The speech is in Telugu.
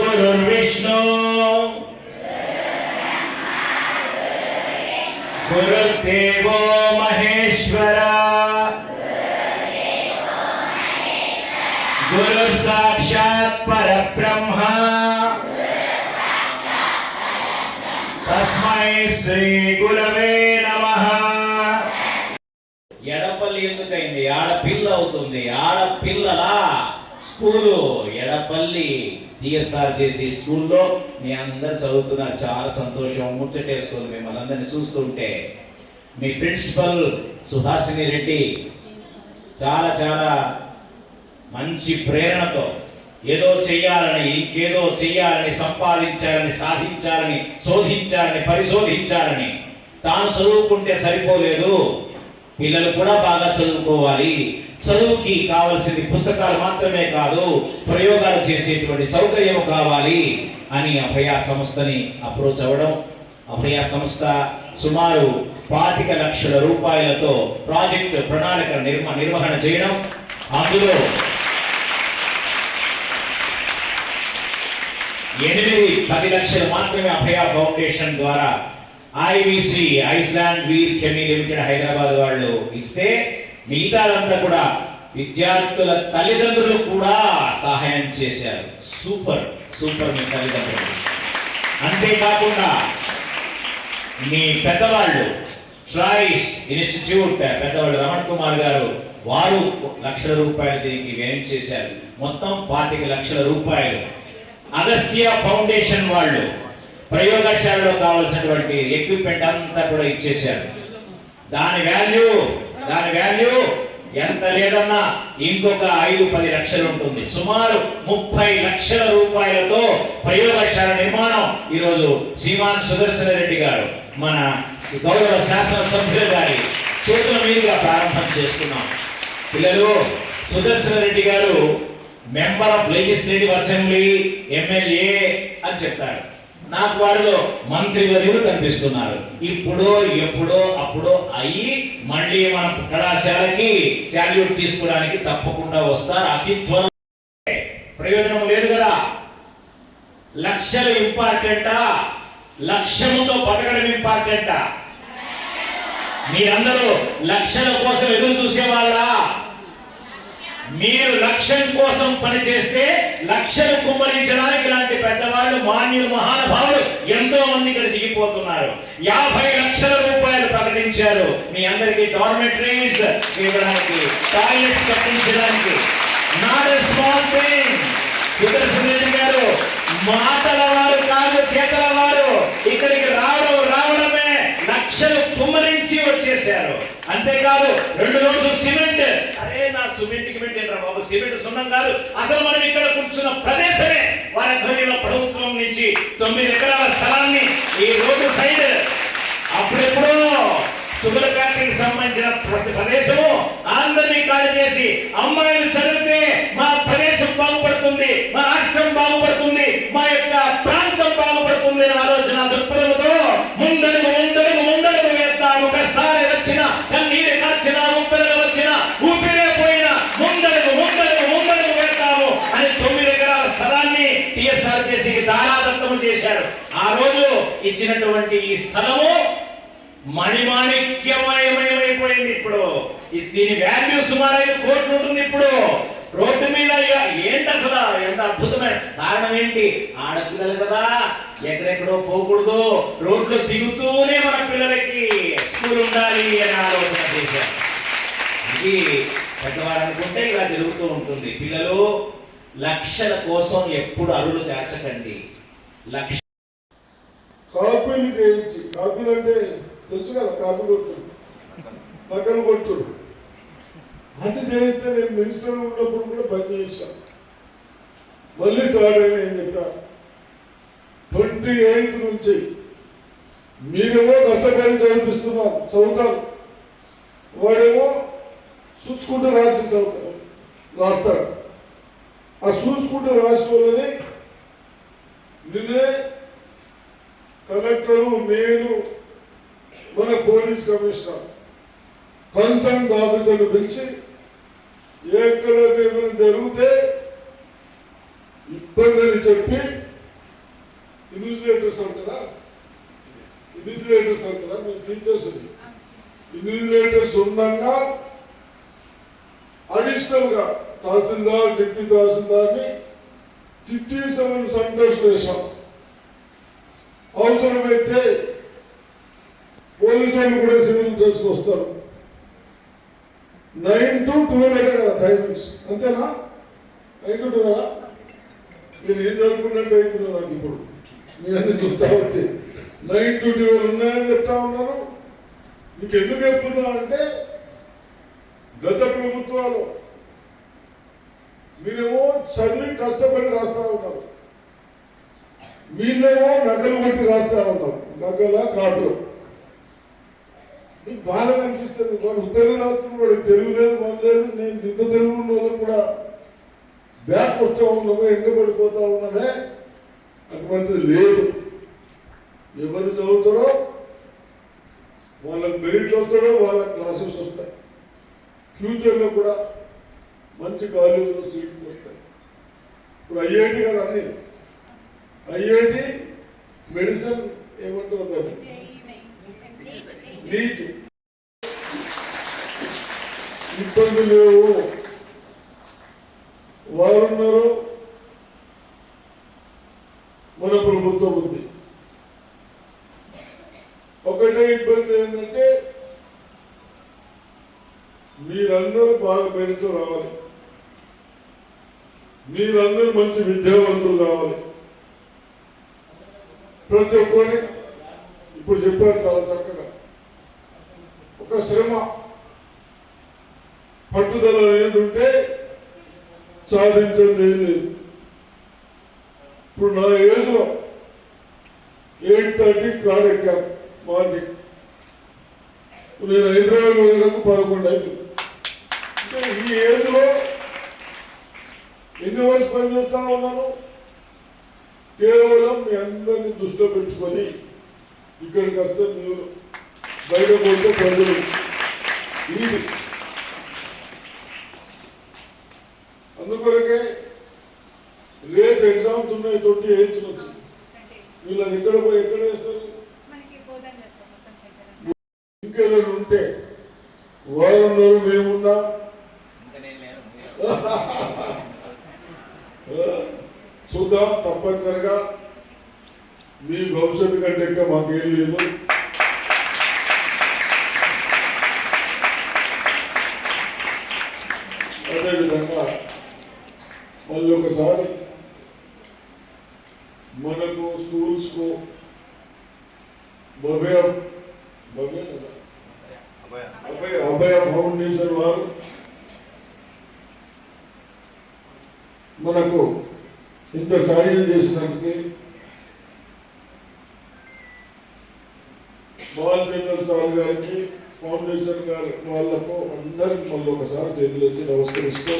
గురుర్విష్ణు గురుర్దేవో మహేశ్వర గురు సాక్షాత్ పరబ్రహ్మ తస్మై శ్రీ గురవే నమః ఎడపల్లి ఎందుకైంది? ఆడపిల్ల అవుతుంది. ఆడపిల్లలా స్కూలు ఎడపల్లి టిఎస్ఆర్ చేసి స్కూల్లో మీ అందరు చదువుతున్నారు. చాలా సంతోషం. ముచ్చటేస్తుంది మిమ్మల్ని అందరిని చూస్తుంటే. మీ ప్రిన్సిపల్ సుహాసిని రెడ్డి చాలా చాలా మంచి ప్రేరణతో ఏదో చెయ్యాలని ఇంకేదో చెయ్యాలని సంపాదించాలని సాధించాలని శోధించాలని పరిశోధించాలని తాను చదువుకుంటే సరిపోలేదు. పిల్లలు కూడా బాగా చదువుకోవాలి. చదువుకి కావలసింది పుస్తకాలు మాత్రమే కాదు ప్రయోగాలు చేసేటువంటి సౌకర్యం కావాలి అని అభయ సంస్థని అప్రోచ్ అవ్వడం. అభయ సంస్థ సుమారు పాతిక లక్షల రూపాయలతో ప్రాజెక్ట్ ప్రణాళిక నిర్మ నిర్వహణ చేయడం. అందులో ఎనిమిది పది లక్షలు మాత్రమే అభయ ఫౌండేషన్ ద్వారా ఐవిసి ఐస్లాండ్ వీర్ కెమీ లిమిటెడ్ హైదరాబాద్ వాళ్ళు ఇస్తే మిగతాదంతా కూడా విద్యార్థుల తల్లిదండ్రులు కూడా సహాయం చేశారు. సూపర్ సూపర్ మీ తల్లిదండ్రులు. అంతేకాకుండా మీ పెద్దవాళ్ళు ట్రైస్ ఇన్స్టిట్యూట్ పెద్దవాళ్ళు రమణ్ కుమార్ గారు వారు లక్షల రూపాయలు దీనికి వ్యయం చేశారు. మొత్తం పాతిక లక్షల రూపాయలు. అగస్త్య ఫౌండేషన్ వాళ్ళు ప్రయోగశాలలో కావాల్సినటువంటి ఎక్విప్మెంట్ అంతా కూడా ఇచ్చేశారు. దాని వాల్యూ దాని వాల్యూ ఎంత లేదన్నా ఇంకొక ఐదు పది లక్షలు ఉంటుంది. సుమారు ముప్పై లక్షల రూపాయలతో ప్రయోగశాల నిర్మాణం ఈరోజు శ్రీమాన్ సుదర్శన రెడ్డి గారు మన గౌరవ శాసనసభ్యులు గారి చేతుల మీదుగా ప్రారంభం చేసుకున్నాం పిల్లలు సుదర్శన రెడ్డి గారు member of legislative assembly MLA అని చెప్తారు నాకు వారిలో మంత్రివర్యులు కనిపిస్తున్నారు. ఇప్పుడు ఎప్పుడో అప్పుడో అయ్యి మళ్ళీ మన కళాశాలకి శాల్యూట్ తీసుకోవడానికి తప్పకుండా వస్తారు. అతి త్వరలో. ప్రయోజనం లేదు కదా. లక్షలు ఇంపార్టెంటా? లక్ష్యముతో బతకడం ఇంపార్టెంటా? మీరందరూ లక్షల కోసం ఎదురు చూసేవాళ్ళా? మీరు లక్ష్యం కోసం పనిచేస్తే లక్షలు కుమ్మరించడానికి ఇలాంటి మాన్యులు మహానుభావులు ఎంతో మంది ఇక్కడ దిగిపోతున్నారు. యాభై లక్షల రూపాయలు ప్రకటించారు. మీ అందరికి డార్మెటరీస్ ఇవ్వడానికి టాయిలెట్స్ కట్టించడానికి. నాట్ స్మాల్ థింగ్ సుదర్శన్ గారు మాటల వారు కాదు చేతల వారు. ఇక్కడికి రావడం రావడమే లక్షలు కుమ్మరించి వచ్చేసారు అంతేకాదు రెండు రోజులు సిమెంట్ సిమెంట్ గిమెంట్ ఏంట్రా బాబు. సిమెంట్ సున్నం కాదు. అసలు మనం ఇక్కడ కూర్చున్న ప్రదేశమే వారి ధ్వనిలో ప్రభుత్వం నుంచి తొమ్మిది ఎకరాల స్థలాన్ని ఈ రోడ్డు సైడ్ అప్పుడెప్పుడో షుగర్ ఫ్యాక్టరీకి సంబంధించిన ప్రదేశము అందరినీ ఖాళీ చేసి అమ్మాయిలు చదివి ఇచ్చినటువంటి ఈ స్థలము మణిమాణిక్యమయమైపోయింది ఇప్పుడు. దీని వాల్యూ సుమారు ఐదు కోట్లు ఉంటుంది ఇప్పుడు. రోడ్డు మీద ఏంటి అసలు? ఎంత అద్భుతమైన కారణం ఏంటి? ఆడపిల్లలు కదా ఎక్కడెక్కడో పోకూడదు రోడ్లు దిగుతూనే మన పిల్లలకి స్కూల్ ఉండాలి అని ఆలోచన చేశారు. ఇది పెద్దవారు అనుకుంటే ఇలా జరుగుతూ ఉంటుంది. పిల్లలు లక్షల కోసం ఎప్పుడు అరులు చేర్చకండి లక్ష కాపీలు చేయించి. కాపీలు అంటే తెలుసు కదా కాపీ కొట్టుడు. నకలు కొట్టుడు. అది చేయిస్తే నేను మినిస్టర్ ఉన్నప్పుడు కూడా బంద్ చేశాను మళ్ళీ స్టార్ట్ అయినా ఏం చెప్పా? ట్వంటీ ఎయిత్ నుంచి మీరేమో కష్టపడి చదివిస్తున్నారు చదువుతారు. వాడేమో చూసుకుంటూ రాసి చదువుతారు రాస్తాడు ఆ చూసుకుంటూ రాసుకోవాలని నిన్నే కలెక్టరు నేను మన పోలీస్ కమిషనర్ పంచం ఆఫీసర్లు పిలిచి ఎక్కడ ఏదైనా జరిగితే ఇబ్బంది అని చెప్పి ఇన్విజిలేటర్స్ అంటారా? ఇన్విజిలేటర్స్ అంటారా? మేము టీచర్స్ ఇన్విజిలేటర్స్ ఉండగా అడిషనల్గా తహసీల్దార్ డిప్యూటీ తహసీల్దార్ని ఫిఫ్టీ సెవెన్ సెంటర్స్ వేశాం అవసరమైతే పోలీసు వాళ్ళు కూడా సివిల్ డ్రెస్ వస్తారు. నైన్ టు ట్వెల్వ్ అంటే కదా టైమింగ్స్ అంతేనా? నైన్ టు ట్వెల్వ్ మీరు ఏం చదువుకున్నట్టు అవుతుంది నాకు ఇప్పుడు? మీరు అన్ని చూస్తా వచ్చి నైన్ టు ట్వెల్వ్ ఉన్నాయని చెప్తా ఉన్నారు. మీకు ఎందుకు చెప్తున్నా అంటే గత ప్రభుత్వాలు. మీరేమో చదివి కష్టపడి రాస్తా ఉన్నారు. వీళ్ళేమో నగలు కొట్టి రాస్తా ఉన్నాం నగల కాటు మీకు బాధ అనిపిస్తుంది. వాడు తెలుగు రాస్తున్నాడు వాడికి తెలుగు లేదు మన లేదు. నేను దిద్ద తెలుగు వాళ్ళకు కూడా బ్యాక్ వస్తూ ఉన్నాము ఎండబడిపోతా ఉన్నదే అటువంటిది లేదు. ఎవరు చదువుతారో వాళ్ళకి మెరిట్ వస్తాడో వాళ్ళ క్లాసెస్ వస్తాయి. ఫ్యూచర్లో కూడా మంచి కాలేజీలో సీట్స్ వస్తాయి. ఇప్పుడు ఐఐటి కదా అది. ఐఐటి మెడిసిన్ ఏమంటారు నీట్. ఇబ్బంది లేవు. వారున్నారు మన ప్రభుత్వం ఉంది. ఒకటే ఇబ్బంది ఏంటంటే మీరందరూ బాగా పేరుతో రావాలి. మీరందరూ మంచి విద్యావంతులు కావాలి. ప్రతి ఒక్కరి ఇప్పుడు చెప్పారు చాలా చక్కగా. ఒక శ్రమ పట్టుదల అనేది ఉంటే సాధించేది ఏం లేదు. ఇప్పుడు నా ఏజ్లో ఎయిట్ థర్టీ కార్ ఎక్కాను మార్నింగ్ నేను హైదరాబాద్ వరకు పదకొండు అవుతుంది ఈ ఏజ్లో ఎన్ని వయసు పనిచేస్తా ఉన్నాను కేవలం మీ అందరినీ దృష్టిలో పెట్టుకొని ఇక్కడికి వస్తే మీరు బయట పోతే ప్రజలు ఇది అందుకొరకే రేపు ఎగ్జామ్స్ ఉన్నాయి ట్వంటీ ఎయిత్ నుంచి. వీళ్ళని ఎక్కడ పోయి ఎక్కడ వేస్తారు ఇంకేదైనా ఉంటే వారం రోజులు మేమున్నా చూద్దాం తప్పనిసరిగా మీ భవిష్యత్తు కంటే ఇంకా మాకేం లేదు అదేవిధంగా మళ్ళీ ఒకసారి మనకు స్కూల్స్కు భవ్య భవ్య కదా? అభయ అభయ ఫౌండేషన్ వారు మనకు ఇంత సాయం చేసినందుకు బాలచంద్ర సార్ గారికి ఫౌండేషన్ గారి వాళ్ళకు అందరికి మళ్ళీ ఒకసారి చేతులు వచ్చి నమస్కరిస్తూ